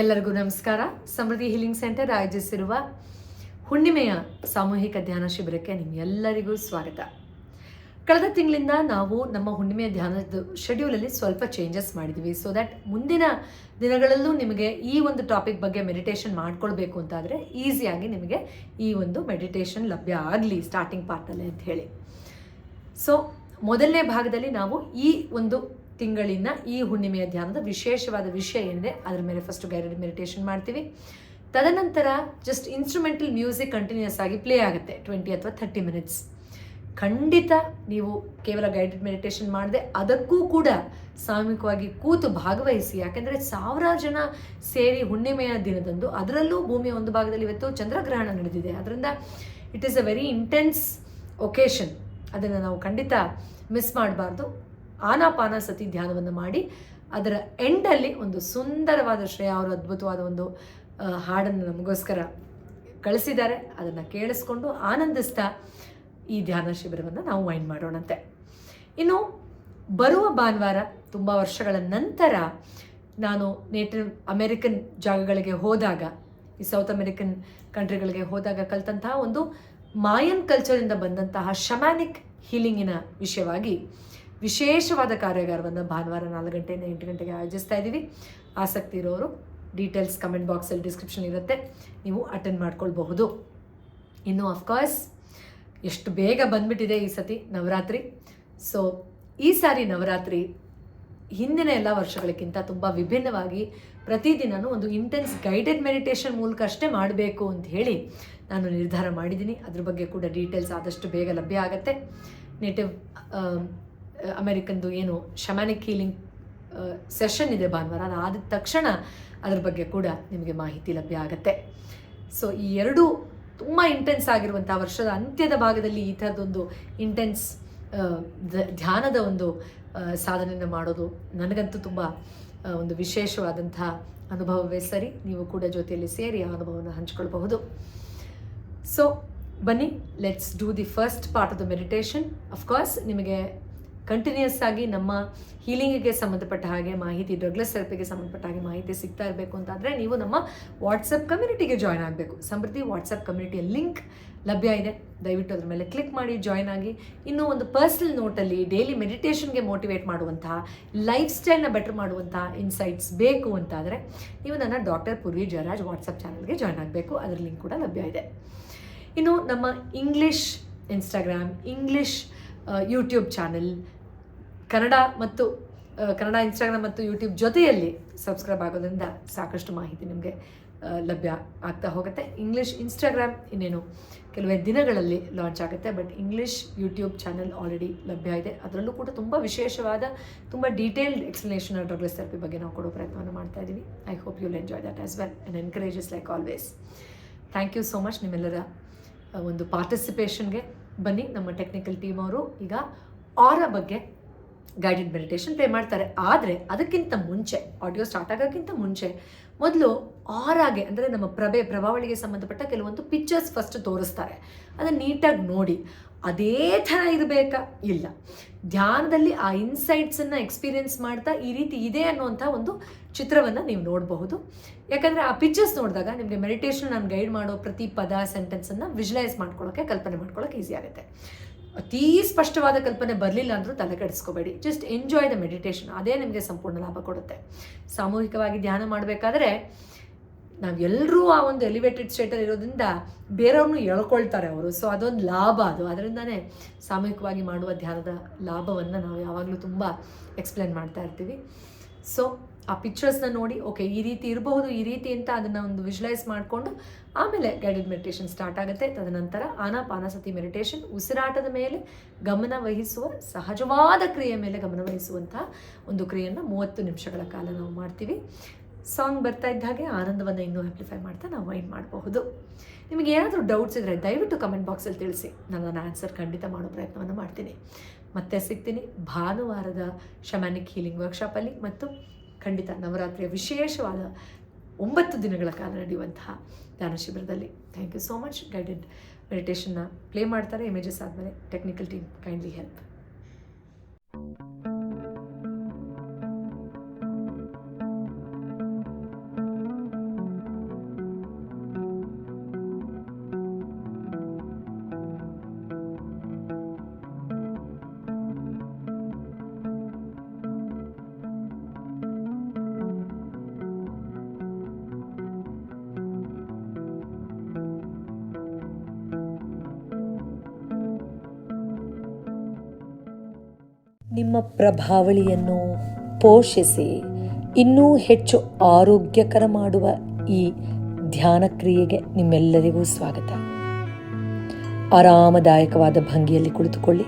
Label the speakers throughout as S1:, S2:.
S1: ಎಲ್ಲರಿಗೂ ನಮಸ್ಕಾರ. ಸಮೃದ್ಧಿ healing centre ಆಯೋಜಿಸಿರುವ ಹುಣ್ಣಿಮೆಯ ಸಾಮೂಹಿಕ ಧ್ಯಾನ ಶಿಬಿರಕ್ಕೆ ನಿಮ್ಮೆಲ್ಲರಿಗೂ ಸ್ವಾಗತ. ಕಳೆದ ತಿಂಗಳಿಂದ ನಾವು ನಮ್ಮ ಹುಣ್ಣಿಮೆಯ ಧ್ಯಾನದ ಶೆಡ್ಯೂಲಲ್ಲಿ ಸ್ವಲ್ಪ ಚೇಂಜಸ್ ಮಾಡಿದ್ವಿ. ಸೊ ದ್ಯಾಟ್ ಮುಂದಿನ ದಿನಗಳಲ್ಲೂ ನಿಮಗೆ ಈ ಒಂದು ಟಾಪಿಕ್ ಬಗ್ಗೆ ಮೆಡಿಟೇಷನ್ ಮಾಡ್ಕೊಳ್ಬೇಕು ಅಂತಾದರೆ ಈಸಿಯಾಗಿ ನಿಮಗೆ ಈ ಒಂದು ಮೆಡಿಟೇಷನ್ ಲಭ್ಯ ಆಗಲಿ ಸ್ಟಾರ್ಟಿಂಗ್ ಪಾರ್ಟಲ್ಲಿ ಅಂತ ಹೇಳಿ. ಸೊ ಮೊದಲನೇ ಭಾಗದಲ್ಲಿ ನಾವು ಈ ಒಂದು ತಿಂಗಳಿನ ಈ ಹುಣ್ಣಿಮೆಯ ಧ್ಯಾನದ ವಿಶೇಷವಾದ ವಿಷಯ ಏನಿದೆ, ಅದರ ಮೇಲೆ ಫಸ್ಟ್ ಗೈಡೆಡ್ ಮೆಡಿಟೇಷನ್ ಮಾಡ್ತೀವಿ. ತದನಂತರ ಜಸ್ಟ್ ಇನ್ಸ್ಟ್ರೂಮೆಂಟಲ್ ಮ್ಯೂಸಿಕ್ ಕಂಟಿನ್ಯೂಸ್ ಆಗಿ ಪ್ಲೇ ಆಗುತ್ತೆ ಟ್ವೆಂಟಿ ಅಥವಾ ಥರ್ಟಿ ಮಿನಿಟ್ಸ್ ಖಂಡಿತ ನೀವು ಕೇವಲ ಗೈಡೆಡ್ ಮೆಡಿಟೇಷನ್ ಮಾಡದೆ ಅದಕ್ಕೂ ಕೂಡ ಸಾಮೂಹಿಕವಾಗಿ ಕೂತು ಭಾಗವಹಿಸಿ, ಯಾಕೆಂದರೆ ಸಾವಿರಾರು ಜನ ಸೇರಿ ಹುಣ್ಣಿಮೆಯ ದಿನದಂದು ಅದರಲ್ಲೂ ಭೂಮಿಯ ಒಂದು ಭಾಗದಲ್ಲಿ ಇವತ್ತು ಚಂದ್ರಗ್ರಹಣ ನಡೆದಿದೆ. ಅದರಿಂದ it is a very intense occasion ಅದನ್ನು ನಾವು ಖಂಡಿತ ಮಿಸ್ ಮಾಡಬಾರ್ದು. ಆನಾಪಾನ ಸತಿ ಧ್ಯಾನವನ್ನು ಮಾಡಿ ಅದರ ಎಂಡಲ್ಲಿ ಒಂದು ಸುಂದರವಾದ ಶ್ರೇಯ ಅವರು ಅದ್ಭುತವಾದ ಒಂದು ಹಾಡನ್ನು ನಮಗೋಸ್ಕರ ಕಳಿಸಿದ್ದಾರೆ. ಅದನ್ನು ಕೇಳಿಸ್ಕೊಂಡು ಆನಂದಿಸ್ತಾ ಈ ಧ್ಯಾನ ಶಿಬಿರವನ್ನು ನಾವು ವೈಂಡ್ ಮಾಡೋಣಂತೆ. ಇನ್ನು ಬರುವ ಭಾನುವಾರ ತುಂಬ ವರ್ಷಗಳ ನಂತರ ನಾನು ನೇಟಿವ್ ಅಮೆರಿಕನ್ ಜಾಗಗಳಿಗೆ ಹೋದಾಗ, ಈ ಸೌತ್ ಅಮೆರಿಕನ್ ಕಂಟ್ರಿಗಳಿಗೆ ಹೋದಾಗ ಕಲಿತಂತಹ ಒಂದು ಮಾಯನ್ ಕಲ್ಚರಿಂದ ಬಂದಂತಹ ಶಮ್ಯಾನಿಕ್ ಹೀಲಿಂಗಿನ ವಿಷಯವಾಗಿ ವಿಶೇಷವಾದ ಕಾರ್ಯಾಗಾರವನ್ನು ಭಾನುವಾರ ನಾಲ್ಕು ಗಂಟೆಯಿಂದ ಎಂಟು ಗಂಟೆಗೆ ಆಯೋಜಿಸ್ತಾ ಇದ್ದೀವಿ. ಆಸಕ್ತಿ ಇರೋರು ಡೀಟೇಲ್ಸ್ ಕಮೆಂಟ್ ಬಾಕ್ಸಲ್ಲಿ ಡಿಸ್ಕ್ರಿಪ್ಷನ್ ಇರುತ್ತೆ. ನೀವು ಅಟೆಂಡ್ ಮಾಡ್ಕೊಳ್ಬಹುದು. ಇನ್ನು ಅಫ್ಕೋರ್ಸ್ ಎಷ್ಟು ಬೇಗ ಬಂದ್ಬಿಟ್ಟಿದೆ ಈ ಸತಿ ನವರಾತ್ರಿ. ಸೊ ಈ ಸಾರಿ ನವರಾತ್ರಿ ಹಿಂದಿನ ಎಲ್ಲ ವರ್ಷಗಳಿಗಿಂತ ತುಂಬ ವಿಭಿನ್ನವಾಗಿ ಪ್ರತಿದಿನನೂ ಒಂದು ಇಂಟೆನ್ಸ್ ಗೈಡೆಡ್ ಮೆಡಿಟೇಷನ್ ಮೂಲಕ ಅಷ್ಟೇ ಮಾಡಬೇಕು ಅಂತ ಹೇಳಿ ನಾನು ನಿರ್ಧಾರ ಮಾಡಿದ್ದೀನಿ. ಅದ್ರ ಬಗ್ಗೆ ಕೂಡ ಡೀಟೇಲ್ಸ್ ಆದಷ್ಟು ಬೇಗ ಲಭ್ಯ ಆಗುತ್ತೆ. ನೇಟಿವ್ ಅಮೆರಿಕನ್ದು ಏನು ಶಮ್ಯಾನಿಕ್ ಹೀಲಿಂಗ್ ಸೆಷನ್ ಇದೆ ಭಾನುವಾರ. ಅದು ಆದ ತಕ್ಷಣ ಅದ್ರ ಬಗ್ಗೆ ಕೂಡ ನಿಮಗೆ ಮಾಹಿತಿ ಲಭ್ಯ ಆಗುತ್ತೆ. ಸೊ ಈ ಎರಡು ತುಂಬ ಇಂಟೆನ್ಸ್ ಆಗಿರುವಂಥ ವರ್ಷದ ಅಂತ್ಯದ ಭಾಗದಲ್ಲಿ ಈ ಥರದೊಂದು ಇಂಟೆನ್ಸ್ ಧ್ಯಾನದ ಒಂದು ಸಾಧನೆಯನ್ನು ಮಾಡೋದು ನನಗಂತೂ ತುಂಬ ಒಂದು ವಿಶೇಷವಾದಂಥ ಅನುಭವವೇ ಸರಿ. ನೀವು ಕೂಡ ಜೊತೆಯಲ್ಲಿ ಸೇರಿ ಆ ಅನುಭವವನ್ನು ಹಂಚ್ಕೊಳ್ಬಹುದು. ಸೊ ಬನ್ನಿ let's do the first part of the meditation of course ನಿಮಗೆ ಕಂಟಿನ್ಯೂಸ್ ಆಗಿ ನಮ್ಮ ಹೀಲಿಂಗಿಗೆ ಸಂಬಂಧಪಟ್ಟ ಹಾಗೆ ಮಾಹಿತಿ ಡ್ರಗ್ಲೆಸ್ ಥೆರಪಿಗೆ ಸಂಬಂಧಪಟ್ಟ ಹಾಗೆ ಮಾಹಿತಿ ಸಿಗ್ತಾ ಇರಬೇಕು ಅಂತಾದರೆ ನೀವು ನಮ್ಮ ವಾಟ್ಸಪ್ ಕಮ್ಯುನಿಟಿಗೆ ಜಾಯ್ನ್ ಆಗಬೇಕು. ಸಮೃದ್ಧಿ ವಾಟ್ಸಪ್ ಕಮ್ಯುನಿಟಿಯ ಲಿಂಕ್ ಲಭ್ಯ ಇದೆ. ದಯವಿಟ್ಟು ಅದ್ರ ಮೇಲೆ ಕ್ಲಿಕ್ ಮಾಡಿ ಜಾಯ್ನ್ ಆಗಿ. ಇನ್ನೂ ಒಂದು ಪರ್ಸ್ನಲ್ ನೋಟಲ್ಲಿ ಡೈಲಿ ಮೆಡಿಟೇಷನ್ಗೆ ಮೋಟಿವೇಟ್ ಮಾಡುವಂತಹ ಲೈಫ್ ಸ್ಟೈಲ್ನ ಬೆಟರ್ ಮಾಡುವಂತಹ ಇನ್ಸೈಟ್ಸ್ ಬೇಕು ಅಂತಾದರೆ ನೀವು ನನ್ನ ಡಾಕ್ಟರ್ ಪೂರ್ವಿ ಜಯರಾಜ್ ವಾಟ್ಸಪ್ ಚಾನಲ್ಗೆ ಜಾಯ್ನ್ ಆಗಬೇಕು. ಅದರ ಲಿಂಕ್ ಕೂಡ ಲಭ್ಯ ಇದೆ. ಇನ್ನು ನಮ್ಮ English Instagram English YouTube channel Kannada ಮತ್ತು ಕನ್ನಡ ಇನ್ಸ್ಟಾಗ್ರಾಮ್ ಮತ್ತು ಯೂಟ್ಯೂಬ್ ಜೊತೆಯಲ್ಲಿ ಸಬ್ಸ್ಕ್ರೈಬ್ ಆಗೋದ್ರಿಂದ ಸಾಕಷ್ಟು ಮಾಹಿತಿ ನಿಮಗೆ ಲಭ್ಯ ಆಗ್ತಾ ಹೋಗುತ್ತೆ. ಇಂಗ್ಲೀಷ್ ಇನ್ಸ್ಟಾಗ್ರಾಮ್ ಇನ್ನೇನು ಕೆಲವೇ ದಿನಗಳಲ್ಲಿ ಲಾಂಚ್ ಆಗುತ್ತೆ but English YouTube channel already ಲಭ್ಯ ಇದೆ. ಅದರಲ್ಲೂ ಕೂಡ ತುಂಬ ವಿಶೇಷವಾದ, ತುಂಬ ಡೀಟೇಲ್ಡ್ ಎಕ್ಸ್ಪ್ಲನೇಷನ್ ಡ್ರಗ್ಲೆಸ್ ಥೆರಪಿ ಬಗ್ಗೆ ನಾವು ಕೊಡೋ ಪ್ರಯತ್ನವನ್ನು ಮಾಡ್ತಾ ಇದ್ದೀವಿ I hope you'll enjoy that as well and encourages like always thank you so much ನಿಮ್ಮೆಲ್ಲರ ಒಂದು ಪಾರ್ಟಿಸಿಪೇಷನ್ಗೆ ಬನ್ನಿ, ನಮ್ಮ ಟೆಕ್ನಿಕಲ್ ಟೀಮ್ ಅವರು ಈಗ ಆರ ಬಗ್ಗೆ ಗೈಡೆಡ್ ಮೆಡಿಟೇಷನ್ ಪ್ಲೇ ಮಾಡ್ತಾರೆ. ಆದರೆ ಅದಕ್ಕಿಂತ ಮುಂಚೆ ಆಡಿಯೋ ಸ್ಟಾರ್ಟ್ ಆಗೋಕ್ಕಿಂತ ಮುಂಚೆ, ಮೊದಲು ಆರಾಗೆ ಅಂದರೆ ನಮ್ಮ ಪ್ರಭೆ, ಪ್ರಭಾವಳಿಗೆ ಸಂಬಂಧಪಟ್ಟ ಕೆಲವೊಂದು ಪಿಕ್ಚರ್ಸ್ ಫಸ್ಟ್ ತೋರಿಸ್ತಾರೆ. ಅದನ್ನು ನೀಟಾಗಿ ನೋಡಿ. ಅದೇ ಥರ ಇರಬೇಕಾ? ಇಲ್ಲ. ಧ್ಯಾನದಲ್ಲಿ ಆ ಇನ್ಸೈಟ್ಸನ್ನು ಎಕ್ಸ್ಪೀರಿಯನ್ಸ್ ಮಾಡ್ತಾ ಈ ರೀತಿ ಇದೆ ಅನ್ನುವಂಥ ಒಂದು ಚಿತ್ರವನ್ನು ನೀವು ನೋಡಬಹುದು. ಯಾಕಂದರೆ ಆ ಪಿಕ್ಚರ್ಸ್ ನೋಡಿದಾಗ ನಿಮಗೆ ಮೆಡಿಟೇಷನ್ ನಾನು ಗೈಡ್ ಮಾಡೋ ಪ್ರತಿ ಪದ ಸೆಂಟೆನ್ಸನ್ನು ವಿಜುಲೈಸ್ ಮಾಡ್ಕೊಳ್ಳೋಕ್ಕೆ ಕಲ್ಪನೆ ಮಾಡ್ಕೊಳ್ಳೋಕೆ ಈಸಿ ಆಗುತ್ತೆ. ಅತೀ ಸ್ಪಷ್ಟವಾದ ಕಲ್ಪನೆ ಬರಲಿಲ್ಲ ಅಂದರೂ ತಲೆ ಕೆಡಿಸ್ಕೋಬೇಡಿ. ಜಸ್ಟ್ ಎಂಜಾಯ್ ದ ಮೆಡಿಟೇಷನ್ ಅದೇ ನಿಮಗೆ ಸಂಪೂರ್ಣ ಲಾಭ ಕೊಡುತ್ತೆ. ಸಾಮೂಹಿಕವಾಗಿ ಧ್ಯಾನ ಮಾಡಬೇಕಾದ್ರೆ ನಾವೆಲ್ಲರೂ ಆ ಒಂದು ಎಲಿವೇಟೆಡ್ ಸ್ಟೇಟಲ್ಲಿ ಇರೋದ್ರಿಂದ ಬೇರೆಯವ್ರನ್ನೂ ಎಳ್ಕೊಳ್ತಾರೆ ಅವರು. ಸೊ ಅದೊಂದು ಲಾಭ ಅದು. ಅದರಿಂದನೇ ಸಾಮೂಹಿಕವಾಗಿ ಮಾಡುವ ಧ್ಯಾನದ ಲಾಭವನ್ನು ನಾವು ಯಾವಾಗಲೂ ತುಂಬ ಎಕ್ಸ್ಪ್ಲೇನ್ ಮಾಡ್ತಾ ಇರ್ತೀವಿ. ಸೊ ಆ ಪಿಕ್ಚರ್ಸ್ನ ನೋಡಿ ಓಕೆ ಈ ರೀತಿ ಇರಬಹುದು, ಈ ರೀತಿ ಅಂತ ಅದನ್ನು ಒಂದು ವಿಜುಲೈಸ್ ಮಾಡಿಕೊಂಡು ಆಮೇಲೆ ಗೈಡೆಡ್ ಮೆಡಿಟೇಷನ್ ಸ್ಟಾರ್ಟ್ ಆಗುತ್ತೆ. ತದನಂತರ ಆನಾಪಾನಸತಿ ಮೆಡಿಟೇಷನ್ ಉಸಿರಾಟದ ಮೇಲೆ ಗಮನ ವಹಿಸುವ, ಸಹಜವಾದ ಕ್ರಿಯೆ ಮೇಲೆ ಗಮನ ವಹಿಸುವಂತಹ ಒಂದು ಕ್ರಿಯೆಯನ್ನು ಮೂವತ್ತು ನಿಮಿಷಗಳ ಕಾಲ ನಾವು ಮಾಡ್ತೀವಿ. ಸಾಂಗ್ ಬರ್ತಾ ಇದ್ದ ಹಾಗೆ ಆನಂದವನ್ನು ಇನ್ನೂ ಆ್ಯಂಪ್ಲಿಫೈ ಮಾಡ್ತಾ ನಾವು ವೈಂಡ್ ಮಾಡಬಹುದು. ನಿಮಗೆ ಏನಾದರೂ ಡೌಟ್ಸ್ ಇದ್ದರೆ ದಯವಿಟ್ಟು ಕಮೆಂಟ್ ಬಾಕ್ಸಲ್ಲಿ ತಿಳಿಸಿ. ನಾನು ನನ್ನ ಆನ್ಸರ್ ಖಂಡಿತ ಮಾಡೋ ಪ್ರಯತ್ನವನ್ನು ಮಾಡ್ತೀನಿ. ಮತ್ತೆ ಸಿಗ್ತೀನಿ ಭಾನುವಾರದ ಶಮ್ಯಾನಿಕ್ ಹೀಲಿಂಗ್ ವರ್ಕ್ಶಾಪಲ್ಲಿ ಮತ್ತು ಖಂಡಿತ ನವರಾತ್ರಿಯ ವಿಶೇಷವಾದ ಒಂಬತ್ತು ದಿನಗಳ ಕಾಲ ನಡೆಯುವಂತಹ ಧ್ಯಾನ ಶಿಬಿರದಲ್ಲಿ. Thank you so much guided ಮೆಡಿಟೇಷನ್ನ play ಮಾಡ್ತಾರೆ. ಇಮೇಜಸ್ ಆದಮೇಲೆ ಟೆಕ್ನಿಕಲ್ ಟೀಮ್ ಕೈಂಡ್ಲಿ ಹೆಲ್ಪ್ ನಿಮ್ಮ ಪ್ರಭಾವಳಿಯನ್ನು ಪೋಷಿಸಿ, ಇನ್ನೂ ಹೆಚ್ಚು ಆರೋಗ್ಯಕರ ಮಾಡುವ ಈ ಧ್ಯಾನ ಕ್ರಿಯೆಗೆ ನಿಮ್ಮೆಲ್ಲರಿಗೂ ಸ್ವಾಗತ. ಆರಾಮದಾಯಕವಾದ ಭಂಗಿಯಲ್ಲಿ ಕುಳಿತುಕೊಳ್ಳಿ.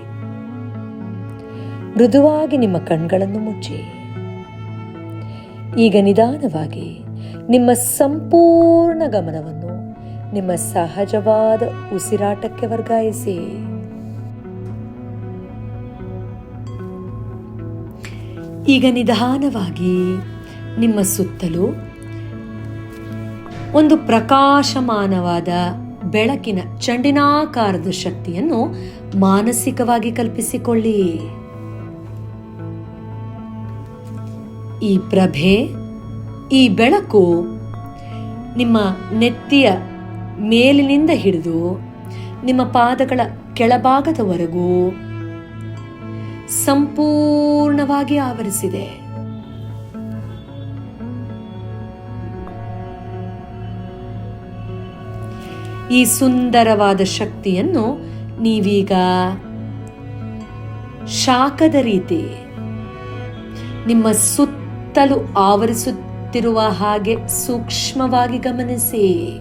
S1: ಮೃದುವಾಗಿ ನಿಮ್ಮ ಕಣ್ಗಳನ್ನು ಮುಚ್ಚಿ. ಈಗ ನಿಧಾನವಾಗಿ ನಿಮ್ಮ ಸಂಪೂರ್ಣ ಗಮನವನ್ನು ನಿಮ್ಮ ಸಹಜವಾದ ಉಸಿರಾಟಕ್ಕೆ ವರ್ಗಾಯಿಸಿ. ಈಗ ನಿಧಾನವಾಗಿ ನಿಮ್ಮ ಸುತ್ತಲೂ ಒಂದು ಪ್ರಕಾಶಮಾನವಾದ ಬೆಳಕಿನ ಚಂಡಿನಾಕಾರದ ಶಕ್ತಿಯನ್ನು ಮಾನಸಿಕವಾಗಿ ಕಲ್ಪಿಸಿಕೊಳ್ಳಿ. ಈ ಪ್ರಭೆ, ಈ ಬೆಳಕು ನಿಮ್ಮ ನೆತ್ತಿಯ ಮೇಲಿನಿಂದ ಹಿಡಿದು ನಿಮ್ಮ ಪಾದಗಳ ಕೆಳಭಾಗದವರೆಗೂ ಸಂಪೂರ್ಣವಾಗಿ ಆವರಿಸಿದೆ. ಈ ಸುಂದರವಾದ ಶಕ್ತಿಯನ್ನು ನೀವೀಗ ಶಾಖದ ರೀತಿ ನಿಮ್ಮ ಸುತ್ತಲೂ ಆವರಿಸುತ್ತಿರುವ ಹಾಗೆ ಸೂಕ್ಷ್ಮವಾಗಿ ಗಮನಿಸಿ.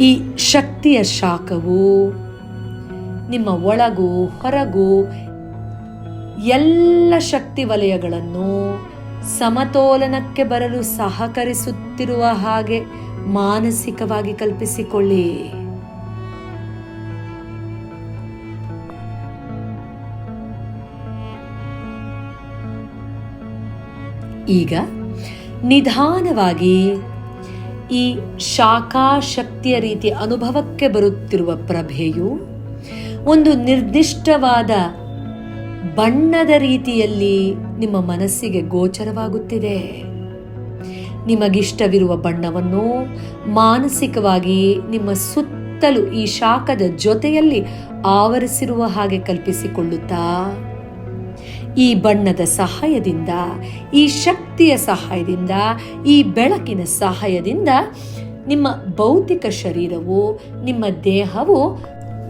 S1: ಈ ಶಕ್ತಿಯ ಶಾಖವು ನಿಮ್ಮ ಒಳಗೂ, ಹೊರಗೂ ಎಲ್ಲ ಶಕ್ತಿ ವಲಯಗಳನ್ನು ಸಮತೋಲನಕ್ಕೆ ಬರಲು ಸಹಕರಿಸುತ್ತಿರುವ ಹಾಗೆ ಮಾನಸಿಕವಾಗಿ ಕಲ್ಪಿಸಿಕೊಳ್ಳಿ. ಈಗ ನಿಧಾನವಾಗಿ ಈ ಶಾಖಾಶಕ್ತಿಯ ರೀತಿ ಅನುಭವಕ್ಕೆ ಬರುತ್ತಿರುವ ಪ್ರಭೆಯು ಒಂದು ನಿರ್ದಿಷ್ಟವಾದ ಬಣ್ಣದ ರೀತಿಯಲ್ಲಿ ನಿಮ್ಮ ಮನಸ್ಸಿಗೆ ಗೋಚರವಾಗುತ್ತಿದೆ. ನಿಮಗಿಷ್ಟವಿರುವ ಬಣ್ಣವನ್ನು ಮಾನಸಿಕವಾಗಿ ನಿಮ್ಮ ಸುತ್ತಲೂ ಈ ಶಾಖದ ಜೊತೆಯಲ್ಲಿ ಆವರಿಸಿರುವ ಹಾಗೆ ಕಲ್ಪಿಸಿಕೊಳ್ಳುತ್ತಾ ಈ ಬಣ್ಣದ ಸಹಾಯದಿಂದ, ಈ ಶಕ್ತಿಯ ಸಹಾಯದಿಂದ, ಈ ಬೆಳಕಿನ ಸಹಾಯದಿಂದ ನಿಮ್ಮ ಭೌತಿಕ ಶರೀರವು, ನಿಮ್ಮ ದೇಹವು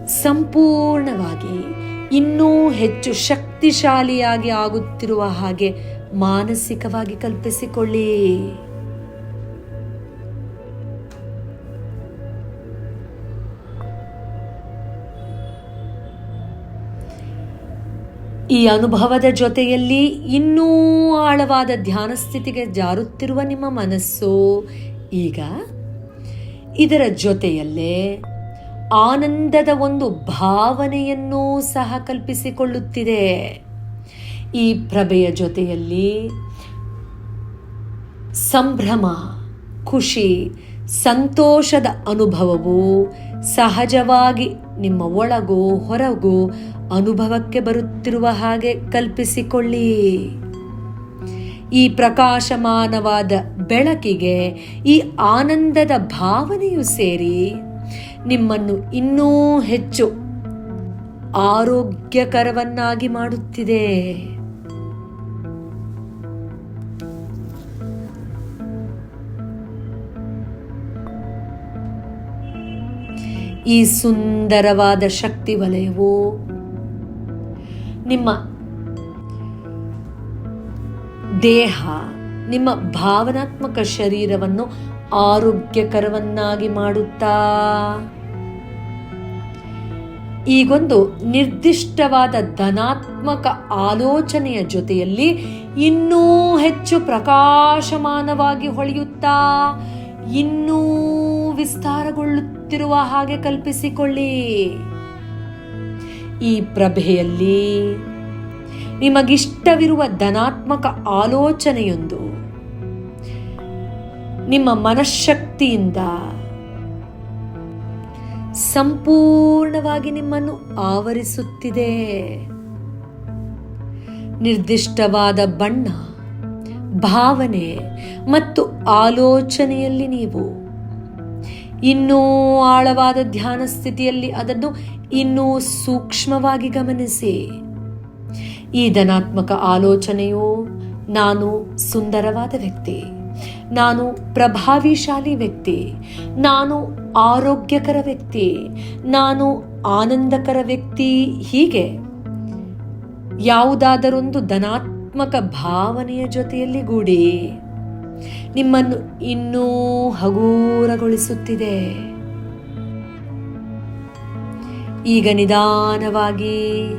S1: ಸಂಪೂರ್ಣವಾಗಿ ಇನ್ನೂ ಹೆಚ್ಚು ಶಕ್ತಿಶಾಲಿಯಾಗಿ ಆಗುತ್ತಿರುವ ಹಾಗೆ ಮಾನಸಿಕವಾಗಿ ಕಲ್ಪಿಸಿಕೊಳ್ಳಿ. ಈ ಅನುಭವದ ಜೊತೆಯಲ್ಲಿ ಇನ್ನೂ ಆಳವಾದ ಧ್ಯಾನ ಸ್ಥಿತಿಗೆ ಜಾರುತ್ತಿರುವ ನಿಮ್ಮ ಮನಸ್ಸು ಈಗ ಇದರ ಜೊತೆಯಲ್ಲೇ ಆನಂದದ ಒಂದು ಭಾವನೆಯನ್ನು ಸಹ ಕಲ್ಪಿಸಿಕೊಳ್ಳುತ್ತಿದೆ. ಈ ಪ್ರಭೆಯ ಜೊತೆಯಲ್ಲಿ ಸಂಭ್ರಮ, ಖುಷಿ, ಸಂತೋಷದ ಅನುಭವವು ಸಹಜವಾಗಿ ನಿಮ್ಮ ಒಳಗೋ ಹೊರಗೋ ಅನುಭವಕ್ಕೆ ಬರುತ್ತಿರುವ ಹಾಗೆ ಕಲ್ಪಿಸಿಕೊಳ್ಳಿ. ಈ ಪ್ರಕಾಶಮಾನವಾದ ಬೆಳಕಿಗೆ ಈ ಆನಂದದ ಭಾವನೆಯು ಸೇರಿ ನಿಮ್ಮನ್ನು ಇನ್ನೂ ಹೆಚ್ಚು ಆರೋಗ್ಯಕರವನ್ನಾಗಿ ಮಾಡುತ್ತಿದೆ. ಈ ಸುಂದರವಾದ ಶಕ್ತಿ ವಲಯವು? ನಿಮ್ಮ ದೇಹ, ನಿಮ್ಮ ಭಾವನಾತ್ಮಕ ಶರೀರವನ್ನು ಆರೋಗ್ಯಕರವನ್ನಾಗಿ ಮಾಡುತ್ತಾ? ಈಗೊಂದು ನಿರ್ದಿಷ್ಟವಾದ ಧನಾತ್ಮಕ ಆಲೋಚನೆಯ ಜೊತೆಯಲ್ಲಿ ಇನ್ನೂ ಹೆಚ್ಚು ಪ್ರಕಾಶಮಾನವಾಗಿ ಹೊಳೆಯುತ್ತಾ? ಇನ್ನೂ ವಿಸ್ತಾರಗೊಳ್ಳುತ್ತಿರುವ ಹಾಗೆ ಕಲ್ಪಿಸಿಕೊಳ್ಳಿ. ಈ ಪ್ರಭೆಯಲ್ಲಿ ನಿಮಗಿಷ್ಟವಿರುವ ಧನಾತ್ಮಕ ಆಲೋಚನೆಯೊಂದು, ನಿಮ್ಮ ಮನಃಶಕ್ತಿಯಿಂದ ಸಂಪೂರ್ಣವಾಗಿ ನಿಮ್ಮನ್ನು ಆವರಿಸುತ್ತಿದೆ. ನಿರ್ದಿಷ್ಟವಾದ ಬಣ್ಣ, ಭಾವನೆ ಮತ್ತು ಆಲೋಚನೆಯಲ್ಲಿ ನೀವು ಇನ್ನೂ ಆಳವಾದ ಧ್ಯಾನ ಸ್ಥಿತಿಯಲ್ಲಿ ಅದನ್ನು ಇನ್ನೂ ಸೂಕ್ಷ್ಮವಾಗಿ ಗಮನಿಸಿ. ಈ ಧನಾತ್ಮಕ ಆಲೋಚನೆಯು ನಾನು ಸುಂದರವಾದ ವ್ಯಕ್ತಿ, ನಾನು ಪ್ರಭಾವಿಶಾಲಿ ವ್ಯಕ್ತಿ, ನಾನು ಆರೋಗ್ಯಕರ ವ್ಯಕ್ತಿ, ನಾನು ಆನಂದಕರ ವ್ಯಕ್ತಿ ಹೀಗೆ. ಯಾವುದಾದರೊಂದು ಧನಾತ್ಮಕ ಭಾವನೆಯ ಜೊತೆಯಲ್ಲಿ ಗೂಡಿ ನಿಮ್ಮನ್ನು ಇನ್ನೂ ಹಗೂರಗೊಳಿಸುತ್ತಿದೆ. ಈಗ ನಿಧಾನವಾಗಿ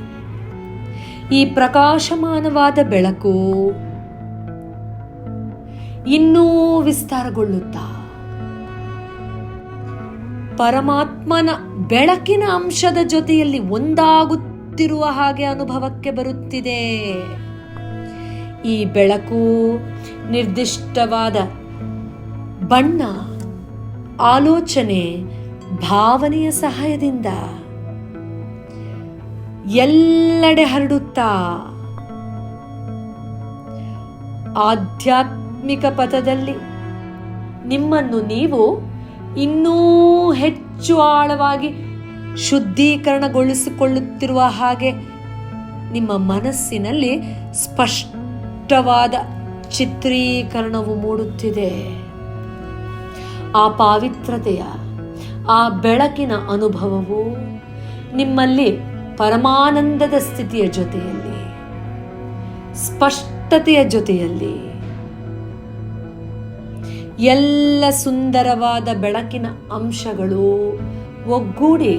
S1: ಈ ಪ್ರಕಾಶಮಾನವಾದ ಬೆಳಕು ಇನ್ನೂ ವಿಸ್ತಾರಗೊಳ್ಳುತ್ತಾ? ಪರಮಾತ್ಮನ ಬೆಳಕಿನ ಅಂಶದ ಜೊತೆಯಲ್ಲಿ ಒಂದಾಗುತ್ತಿರುವ ಹಾಗೆ ಅನುಭವಕ್ಕೆ ಬರುತ್ತಿದೆ. ಈ ಬೆಳಕು ನಿರ್ದಿಷ್ಟವಾದ ಬಣ್ಣ, ಆಲೋಚನೆ, ಭಾವನೆಯ ಸಹಾಯದಿಂದ ಎಲ್ಲೆಡೆ ಹರಡುತ್ತಾ ಆಧ್ಯಾತ್ಮಿಕ ಪಥದಲ್ಲಿ ನಿಮ್ಮನ್ನು ನೀವು ಇನ್ನೂ ಹೆಚ್ಚು ಆಳವಾಗಿ ಶುದ್ಧೀಕರಣಗೊಳಿಸಿಕೊಳ್ಳುತ್ತಿರುವ ಹಾಗೆ ನಿಮ್ಮ ಮನಸ್ಸಿನಲ್ಲಿ ಸ್ಪಷ್ಟವಾದ ಚಿತ್ರೀಕರಣವು ಮೂಡುತ್ತಿದೆ. ಆ ಪಾವಿತ್ರತೆಯ, ಆ ಬೆಳಕಿನ ಅನುಭವವು ನಿಮ್ಮಲ್ಲಿ ಪರಮಾನಂದದ ಸ್ಥಿತಿಯ ಜೊತೆಯಲ್ಲಿ, ಸ್ಪಷ್ಟತೆಯ ಜೊತೆಯಲ್ಲಿ, ಎಲ್ಲ ಸುಂದರವಾದ ಬೆಳಕಿನ ಅಂಶಗಳು ಒಗ್ಗೂಡಿ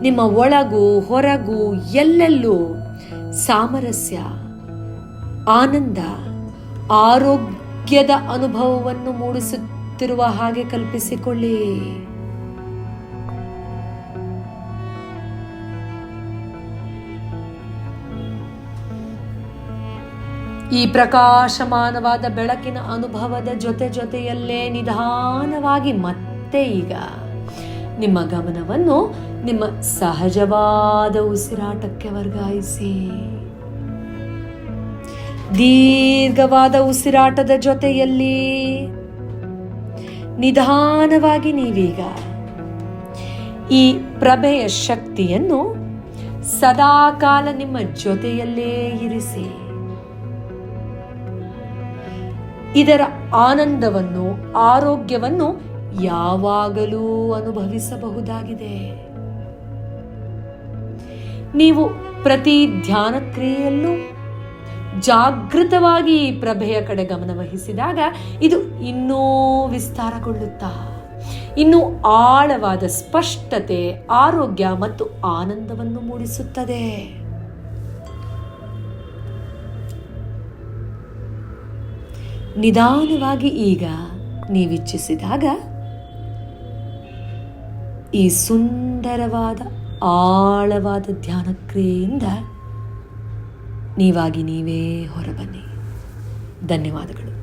S1: ನಿಮ್ಮ ಒಳಗು, ಹೊರಗು ಎಲ್ಲೆಲ್ಲೂ ಸಾಮರಸ್ಯ, ಆನಂದ, ಆರೋಗ್ಯದ ಅನುಭವವನ್ನು ಮೂಡಿಸುತ್ತಿರುವ ಹಾಗೆ ಕಲ್ಪಿಸಿಕೊಳ್ಳಿ. ಈ ಪ್ರಕಾಶಮಾನವಾದ ಬೆಳಕಿನ ಅನುಭವದ ಜೊತೆ ಜೊತೆಯಲ್ಲೇ ನಿಧಾನವಾಗಿ ಮತ್ತೆ ಈಗ ನಿಮ್ಮ ಗಮನವನ್ನು ನಿಮ್ಮ ಸಹಜವಾದ ಉಸಿರಾಟಕ್ಕೆ ವರ್ಗಾಯಿಸಿ. ದೀರ್ಘವಾದ ಉಸಿರಾಟದ ಜೊತೆಯಲ್ಲಿ ನಿಧಾನವಾಗಿ ನೀವೀಗ ಈ ಪ್ರಭೆಯ ಶಕ್ತಿಯನ್ನು ಸದಾಕಾಲ ನಿಮ್ಮ ಜೊತೆಯಲ್ಲೇ ಇರಿಸಿ. ಇದರ ಆನಂದವನ್ನು, ಆರೋಗ್ಯವನ್ನು ಯಾವಾಗಲೂ ಅನುಭವಿಸಬಹುದಾಗಿದೆ. ನೀವು ಪ್ರತಿ ಧ್ಯಾನ ಕ್ರಿಯೆಯಲ್ಲೂ ಜಾಗೃತವಾಗಿ ಪ್ರಭೆಯ ಕಡೆ ಗಮನ ವಹಿಸಿದಾಗ ಇದು ಇನ್ನೂ ವಿಸ್ತಾರಗೊಳ್ಳುತ್ತಾ, ಇನ್ನೂ ಆಳವಾದ ಸ್ಪಷ್ಟತೆ, ಆರೋಗ್ಯ ಮತ್ತು ಆನಂದವನ್ನು ಮೂಡಿಸುತ್ತದೆ. ನಿಧಾನವಾಗಿ ಈಗ ನೀವಿಚ್ಛಿಸಿದಾಗ ಈ ಸುಂದರವಾದ ಆಳವಾದ ಧ್ಯಾನ ಕ್ರಿಯೆಯಿಂದ ನೀವಾಗಿ ನೀವೇ ಹೊರಬನ್ನಿ. ಧನ್ಯವಾದಗಳು.